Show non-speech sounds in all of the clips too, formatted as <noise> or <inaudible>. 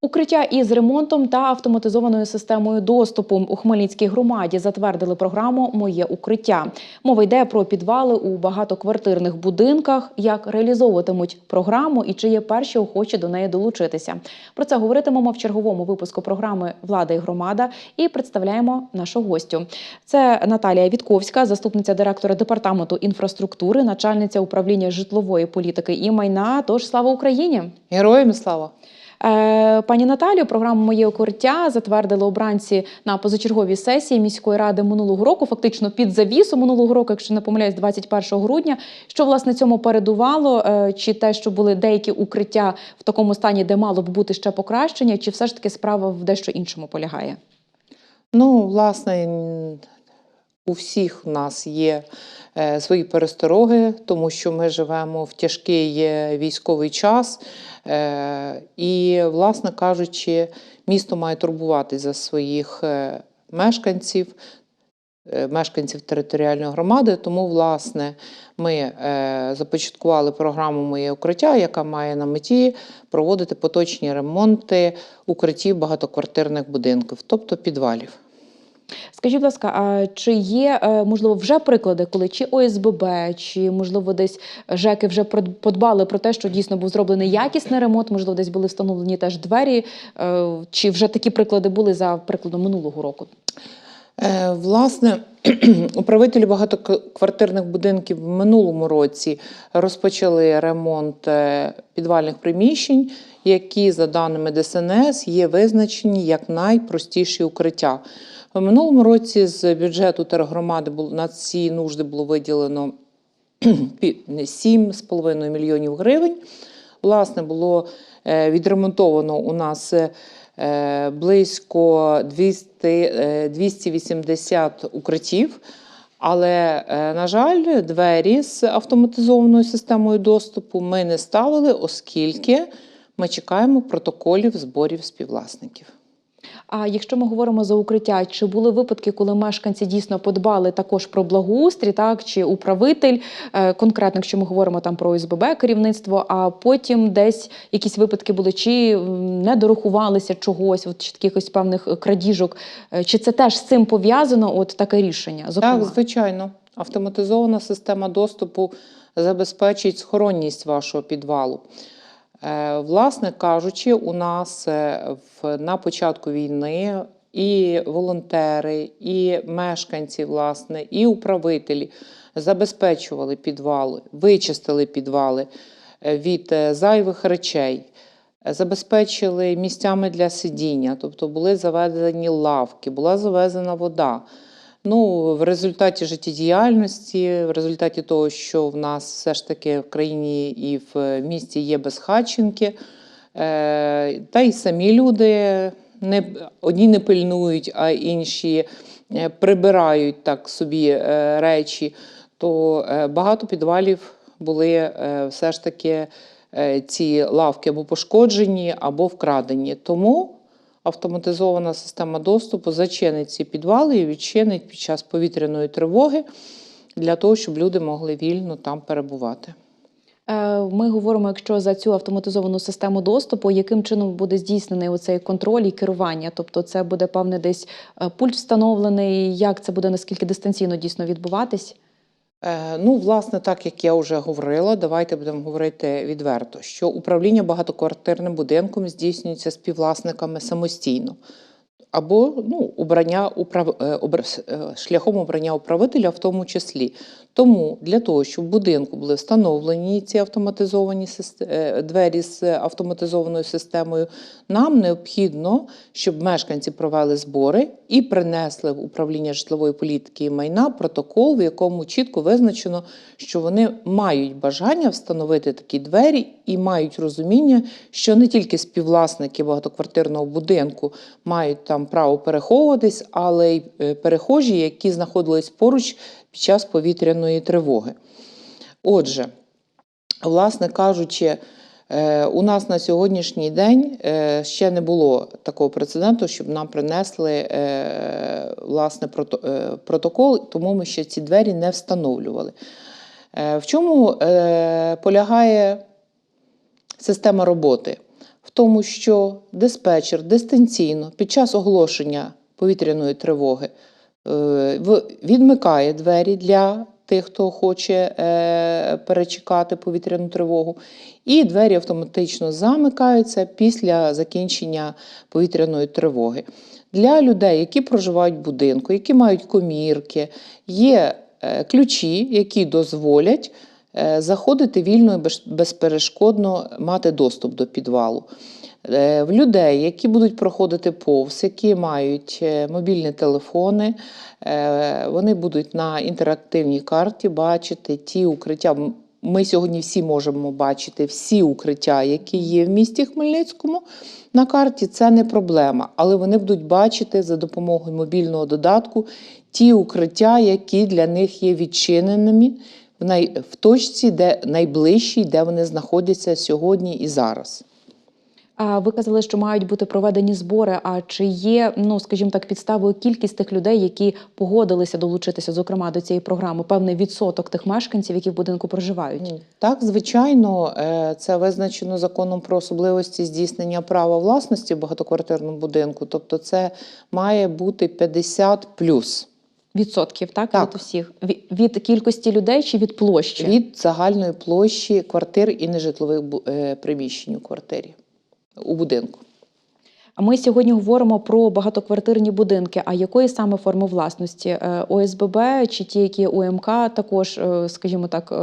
Укриття із ремонтом та автоматизованою системою доступу у Хмельницькій громаді затвердили програму Моє укриття. Мова йде про підвали у багатоквартирних будинках, як реалізовуватимуть програму і чи є перші охочі до неї долучитися. Про це говоритимемо в черговому випуску програми Влада і громада і представляємо нашу гостю. Це Наталія Вітковська, заступниця директора департаменту інфраструктури, начальниця управління житлової політики і майна. Тож слава Україні! Героям слава! Е, Пані Наталію, програму Моє укриття затвердили обранці на позачерговій сесії міської ради минулого року, фактично під завісу минулого року, якщо не помиляюсь, 21 грудня. Що власне цьому передувало? Е, Чи те, що були деякі укриття в такому стані, де мало б бути ще покращення, чи все ж таки справа в дещо іншому полягає? Ну, власне, у всіх в нас є е, свої перестороги, тому що ми живемо в тяжкий військовий час. Е, і, власне кажучи, місто має турбувати за своїх е, мешканців, мешканців територіальної громади. Тому, власне, ми започаткували програму Моє укриття, яка має на меті проводити поточні ремонти укриттів багатоквартирних будинків, тобто підвалів. Скажіть, будь ласка, а чи є е, можливо вже приклади, коли чи ОСББ, чи можливо десь ЖЕКи вже подбали про те, що дійсно був зроблений якісний ремонт, можливо, десь були встановлені теж двері, е, чи вже такі приклади були за прикладом минулого року? Е, Власне, <clears throat> управителі багатоквартирних будинків в минулому році розпочали ремонт підвальних приміщень, які, за даними ДСНС, є визначені як найпростіші укриття. Минулому році з бюджету тергромади на ці нужди було виділено <clears throat> пі- 7,5 мільйонів гривень. Власне, було е, відремонтовано у нас е, близько 200, е, 280 укриттів. Але, е, на жаль, двері з автоматизованою системою доступу ми не ставили, оскільки ми чекаємо протоколів зборів співвласників. А якщо ми говоримо за укриття, чи були випадки, коли мешканці дійсно подбали також про благоустрій, так чи управитель, е, конкретно, якщо ми говоримо там про ОСББ керівництво, а потім десь якісь випадки були, чи не дорахувалися чогось, от чи якихось певних е, крадіжок, Е, чи це теж з цим пов'язано? От таке рішення? Зокрема? Так, звичайно, автоматизована система доступу забезпечить схоронність вашого підвалу. Е, Власне кажучи, у нас е, на початку війни і волонтери, і мешканці, власне, і управителі забезпечували підвали, вичистили підвали е, від зайвих речей, забезпечили місцями для сидіння, тобто були заведені лавки, була завезена вода. Ну, в результаті життєдіяльності, в результаті того, що в нас все ж таки в країні і в місті є безхатченки, е, та й самі люди не, одні не пильнують, а інші е, прибирають так собі е, речі, то багато підвалів були все ж таки ці лавки або пошкоджені, або вкрадені. Тому автоматизована система доступу зачинить ці підвали і відчинить під час повітряної тривоги для того, щоб люди могли вільно там перебувати. Е, Ми говоримо, якщо за цю автоматизовану систему доступу, яким чином буде здійснений оцей контроль і керування? Тобто, це буде певне десь е, пульт встановлений, як це буде наскільки дистанційно дійсно відбуватись? Е, Ну, власне, так як я вже говорила, давайте будемо говорити відверто, що управління багатоквартирним будинком здійснюється співвласниками самостійно. Або ну, обрання управ... е, е, шляхом обрання управителя в тому числі. Тому для того, щоб в будинку були встановлені ці автоматизовані е, двері з автоматизованою системою, нам необхідно, щоб мешканці провели збори і принесли в управління житлової політики і майна протокол, в якому чітко визначено, що вони мають бажання встановити такі двері і мають розуміння, що не тільки співвласники багатоквартирного будинку мають там право переховуватись, але й е, перехожі, які знаходились поруч під час повітряної тривоги. Отже, власне кажучи, е, у нас на сьогоднішній день е, ще не було такого прецеденту, щоб нам принесли власне протокол, тому ми ще ці двері не встановлювали. В чому полягає система роботи? Тому, що диспетчер дистанційно під час оголошення повітряної тривоги е, відмикає двері для тих, хто хоче е, перечекати повітряну тривогу, і двері автоматично замикаються після закінчення повітряної тривоги. Для людей, які проживають в будинку, які мають комірки, є е, ключі, які дозволять заходити вільно і безперешкодно мати доступ до підвалу. Е, В людей, які будуть проходити повз, які мають е, мобільні телефони, е, вони будуть на інтерактивній карті бачити ті укриття. Ми сьогодні всі можемо бачити всі укриття, які є в місті Хмельницькому. На карті це не проблема, але вони будуть бачити за допомогою мобільного додатку ті укриття, які для них є відчиненими в, най... в точці, де найближчій, де вони знаходяться сьогодні і зараз. А ви казали, що мають бути проведені збори. А чи є, ну скажімо так, підставою кількість тих людей, які погодилися долучитися, зокрема до цієї програми, певний відсоток тих мешканців, які в будинку проживають? Так, звичайно, е, це визначено законом про особливості здійснення права власності в багатоквартирному будинку. Тобто, це має бути 50 плюс Відсотків, так, Так. від усіх від кількості людей чи від площі? від загальної площі квартир і нежитлових е, приміщень у квартирі у будинку. Ми сьогодні говоримо про багатоквартирні будинки. А якої саме форми власності? Е, ОСББ чи ті, які УМК також, е, скажімо так, е,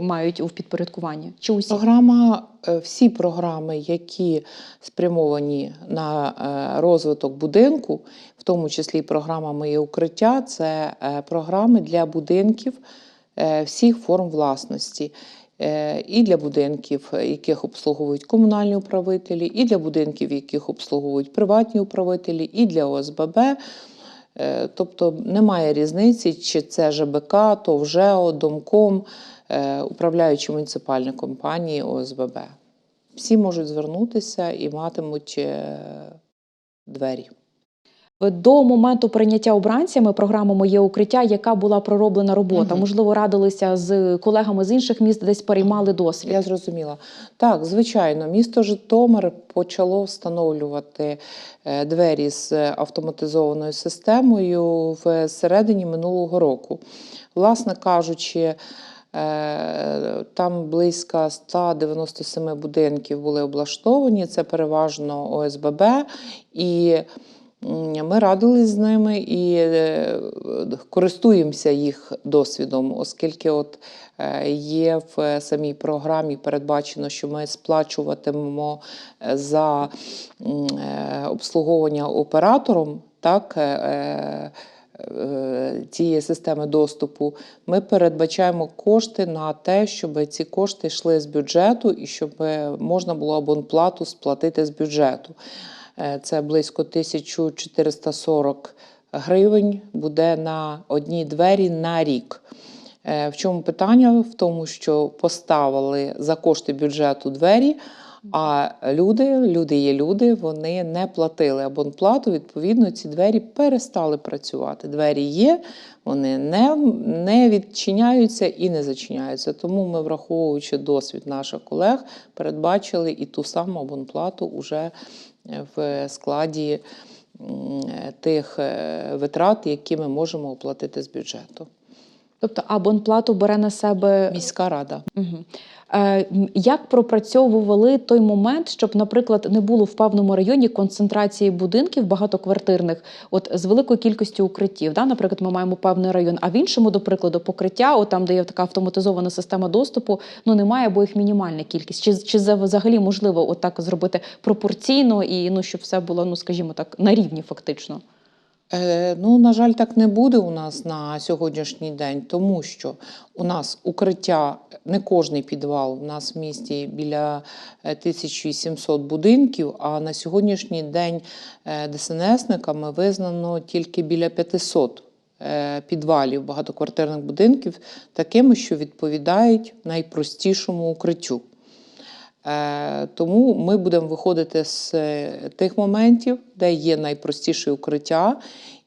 мають у підпорядкуванні? Чи усі? Програма, всі програми, які спрямовані на розвиток будинку, в тому числі програма Моє укриття, це програми для будинків всіх форм власності. Е, І для будинків, е, яких обслуговують комунальні управителі, і для будинків, яких обслуговують приватні управителі, і для ОСББ. Е, Тобто немає різниці, чи це ЖБК, ТОВ ЖЕО, Домком, управляючі муніципальні компанії ОСББ. Всі можуть звернутися і матимуть двері. До моменту прийняття обранцями програми Моє укриття, яка була пророблена робота? Мгм. Можливо, радилися з колегами з інших міст, десь переймали досвід. Я зрозуміла. Так, звичайно, місто Житомир почало встановлювати е, двері з автоматизованою системою в середині минулого року. Власне кажучи, е, там близько 197 будинків були облаштовані, це переважно ОСББ. І ми радились з ними і е, користуємося їх досвідом, оскільки от е, є в самій програмі передбачено, що ми сплачуватимемо е, за е, обслуговування оператором. Так, е, е, е, цієї системи доступу, ми передбачаємо кошти на те, щоб ці кошти йшли з бюджету і щоб можна було абонплату сплатити з бюджету. Е, Це близько 1440 гривень буде на одні двері на рік. Е, В чому питання? В тому, що поставили за кошти бюджету двері, а люди, люди є люди, вони не платили абонплату. Відповідно, ці двері перестали працювати. Двері є, вони не, не відчиняються і не зачиняються. Тому ми, враховуючи досвід наших колег, передбачили і ту саму абонплату уже в складі тих е, витрат, які ми можемо оплатити з бюджету. Тобто абонплату бере на себе Міська рада. Угу. Е, як пропрацьовували той момент, щоб, наприклад, не було в певному районі концентрації будинків багатоквартирних, от з великою кількістю укриттів? Да? Наприклад, ми маємо певний район, а в іншому, до прикладу, покриття, от там, де є така автоматизована система доступу, ну немає, бо їх мінімальна кількість. Чи, чи за- взагалі можливо от так зробити пропорційно і ну, щоб все було, ну скажімо так, на рівні фактично? Е, Ну, на жаль, так не буде у нас на сьогоднішній день, тому що у нас укриття, не кожний підвал, у нас в місті біля е, 1700 будинків, а на сьогоднішній день е, ДСНСниками визнано тільки біля 500 е, підвалів багатоквартирних будинків, такими, що відповідають найпростішому укриттю. Е, Тому ми будемо виходити з е, тих моментів, де є найпростіше укриття,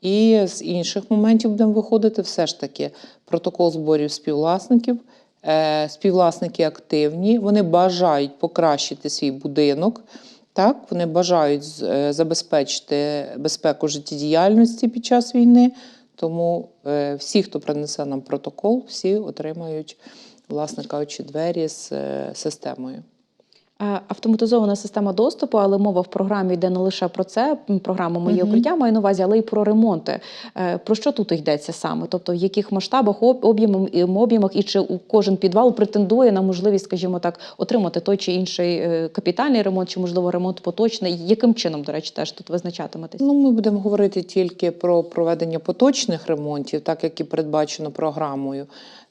і з інших моментів будемо виходити все ж таки протокол зборів співвласників. Е, Співвласники активні, вони бажають покращити свій будинок. Так, вони бажають забезпечити безпеку життєдіяльності під час війни. Тому всі, хто принесе нам протокол, всі отримають, власне кажучи, двері з системою. Е, Автоматизована система доступу, але мова в програмі йде не лише про це. Програма моє Мгм. укриття має на увазі, але й про ремонти. Е, Про що тут йдеться саме? Тобто, в яких масштабах, об- об'ємах і об'ємах, і чи кожен підвал претендує на можливість, скажімо так, отримати той чи інший е, капітальний ремонт, чи можливо ремонт поточний? Яким чином, до речі, теж тут визначатиметесь? Ну, ми будемо говорити тільки про проведення поточних ремонтів, так як і передбачено програмою.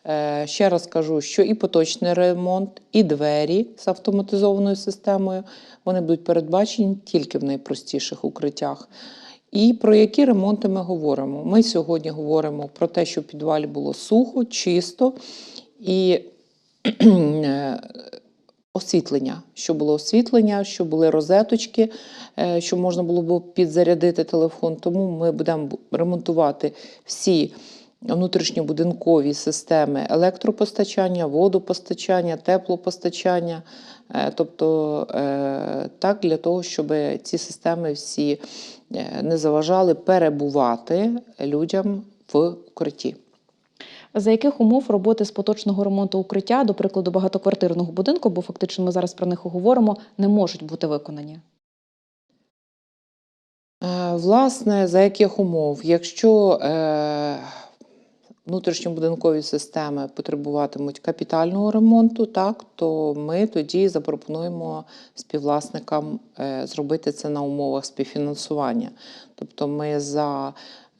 Е, Ще раз кажу, що і поточний ремонт, і двері з автоматизованою системою вони будуть передбачені тільки в найпростіших укриттях. І про які ремонти ми говоримо? Ми сьогодні говоримо про те, що підвалі було сухо, чисто і е, освітлення, що було освітлення, що були розеточки, е, щоб можна було б підзарядити телефон. Тому ми будемо ремонтувати всі внутрішньобудинкові системи електропостачання, водопостачання, теплопостачання. Е, Тобто е, так для того, щоб ці системи всі е, не заважали перебувати людям в укритті. За яких умов роботи з поточного ремонту укриття, до прикладу, багатоквартирного будинку, бо фактично ми зараз про них говоримо, не можуть бути виконані? Власне, за яких умов? Якщо е, внутрішньобудинкові системи потребуватимуть капітального ремонту, так, то ми тоді запропонуємо співвласникам е, зробити це на умовах співфінансування. Тобто ми за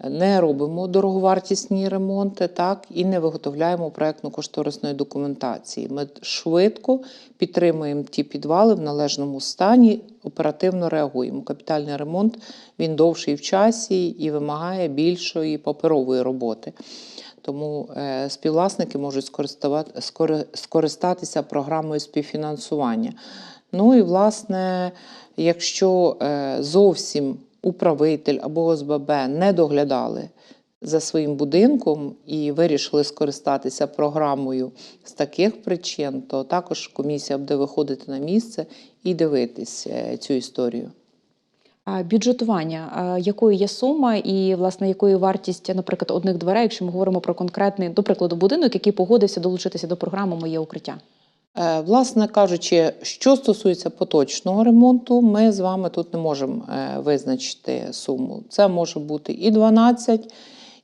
не робимо дороговартісні ремонти, так і не виготовляємо проєктно-кошторисної документації. Ми швидко підтримуємо ті підвали в належному стані, оперативно реагуємо. Капітальний ремонт він довший в часі і вимагає більшої паперової роботи. Тому е, співвласники можуть скористатися програмою співфінансування. Ну і власне, якщо е, зовсім управитель або ОСББ не доглядали за своїм будинком і вирішили скористатися програмою з таких причин, то також комісія буде виходити на місце і дивитись е, цю історію. Бюджетування, а якою є сума і власне якою вартість, наприклад, одних дверей, якщо ми говоримо про конкретний, до прикладу, будинок, який погодився долучитися до програми Моє укриття? Е, Власне кажучи, що стосується поточного ремонту, ми з вами тут не можемо е, визначити суму. Це може бути і 12,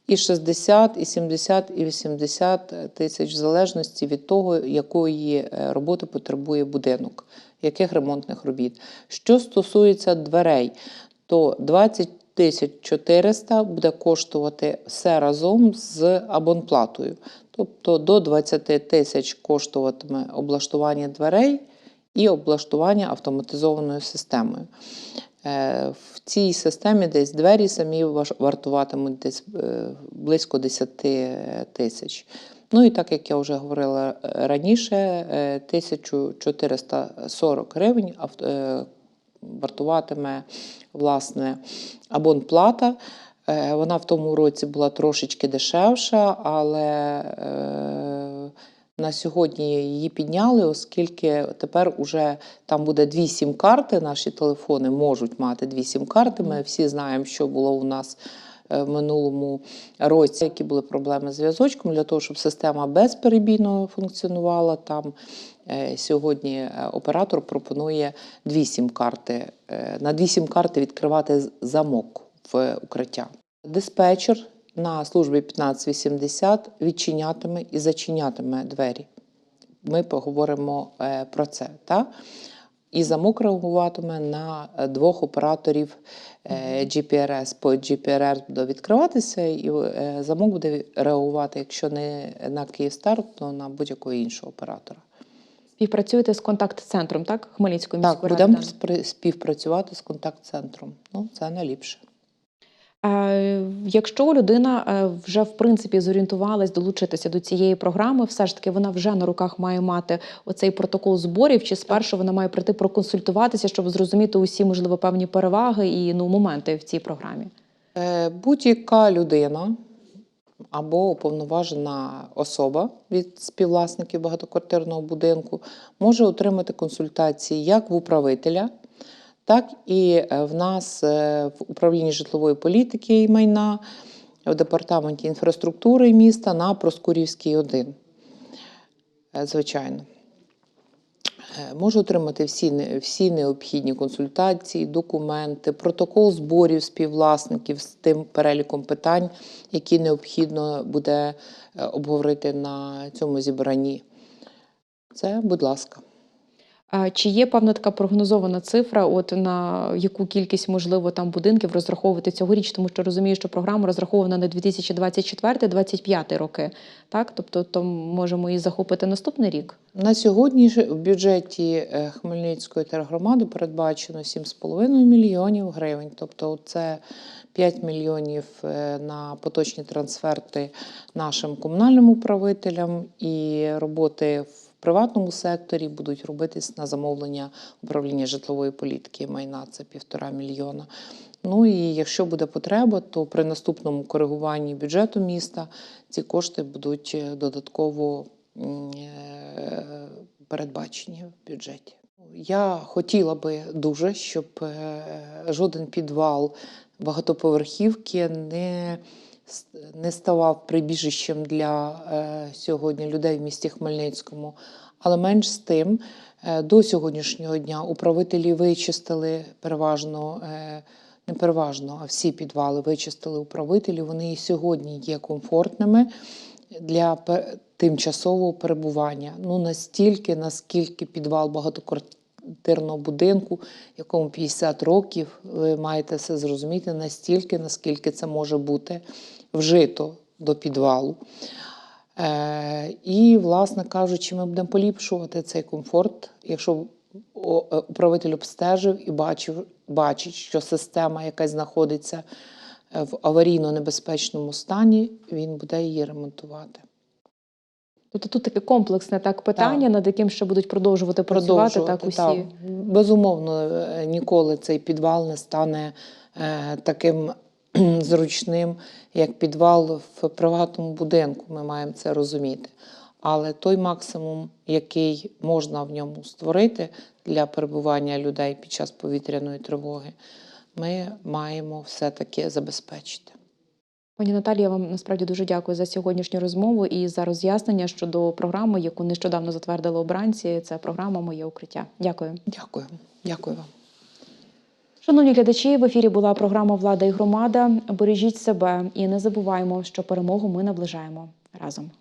і 60, і 70, і 80 тисяч, в залежності від того, якої е, роботи потребує будинок, яких ремонтних робіт. Що стосується дверей, то 20 тисяч 400 буде коштувати все разом з абонплатою. Тобто до 20 тисяч коштуватиме облаштування дверей і облаштування автоматизованою системою. Е, В цій системі десь двері самі вартуватимуть десь е, близько 10 тисяч. Ну і так як я вже говорила е, раніше, е, 1440 гривень е, вартуватиме власне абонплата. Е, Вона в тому році була трошечки дешевша, але е, на сьогодні її підняли, оскільки тепер уже там буде дві сім-карти. Наші телефони можуть мати дві сім-карти. Ми всі знаємо, що було у нас е, в минулому році, які були проблеми з зв'язочком, для того, щоб система безперебійно функціонувала там. е, Сьогодні е, оператор пропонує дві сім-карти. е, На дві сім-карти відкривати замок в укриття. Диспетчер на службі 1580 відчинятиме і зачинятиме двері. Ми поговоримо е, про це. Та? І замок реагуватиме на е, двох операторів е, GPRS. По GPRS буде відкриватися, і е, замок буде реагувати, якщо не на Київстар, то на будь-якого іншого оператора. Співпрацюєте з контакт-центром, так? Хмельницької Так, міської ради? будемо співпрацювати з контакт-центром. Ну, це найліпше. Е, Якщо людина е, вже в принципі зорієнтувалась долучитися до цієї програми, все ж таки вона вже на руках має мати оцей протокол зборів, чи спершу вона має прийти проконсультуватися, щоб зрозуміти усі можливо певні переваги і ну моменти в цій програмі. Е, Будь-яка людина або уповноважена особа від співвласників багатоквартирного будинку може отримати консультації як в управителя, так і е, в нас е, в управлінні житлової політики і майна в департаменті інфраструктури міста на Проскурівській 1. Е, Звичайно. Можу отримати всі, всі необхідні консультації, документи, протокол зборів співвласників з тим переліком питань, які необхідно буде обговорити на цьому зібранні. Це, будь ласка. Чи є певна така прогнозована цифра, от на яку кількість можливо там будинків розраховувати цьогоріч, тому що розумію, що програма розрахована на 2024-2025 роки, так? Тобто то можемо і захопити наступний рік. На сьогодні в бюджеті е, Хмельницької тергромади передбачено 7,5 мільйонів гривень. Тобто це 5 мільйонів е, на поточні трансферти нашим комунальним управителям і роботи в приватному секторі будуть робитись на замовлення управління житлової політики майна це півтора мільйона. Ну і якщо буде потреба, то при наступному коригуванні бюджету міста ці кошти будуть е, додатково е, передбачені в бюджеті. Я хотіла би дуже, щоб е, жоден підвал багатоповерхівки не, не ставав прибіжищем для е, сьогодні людей в місті Хмельницькому. Але менш з тим, е, до сьогоднішнього дня управителі вичистили переважно. е, Не переважно, а всі підвали вичистили управителі. Вони і сьогодні є комфортними для тимчасового перебування. Ну настільки, наскільки підвал багатоквартирного будинку, якому 50 років, ви маєте це зрозуміти, настільки, наскільки це може бути вжито до підвалу. Е, і, власне кажучи, ми будемо поліпшувати цей комфорт, якщо е, управитель обстежив і бачив, бачить, що система, яка знаходиться е, в аварійно-небезпечному стані, він буде її ремонтувати. Тобто тут таке комплексне так питання, над яким ще будуть продовжувати працювати так усі. так. Безумовно, е, ніколи цей підвал не стане е, таким зручним, як підвал в приватному будинку. Ми маємо це розуміти. Але той максимум, який можна в ньому створити для перебування людей під час повітряної тривоги, ми маємо все-таки забезпечити. Пані Наталі, я вам насправді дуже дякую за сьогоднішню розмову і за роз'яснення щодо програми, яку нещодавно затвердили обранці. Це програма Моє укриття. Дякую. Дякую. Дякую вам. Шановні глядачі, в ефірі була програма Влада і громада. Бережіть себе і не забуваємо, що перемогу ми наближаємо разом.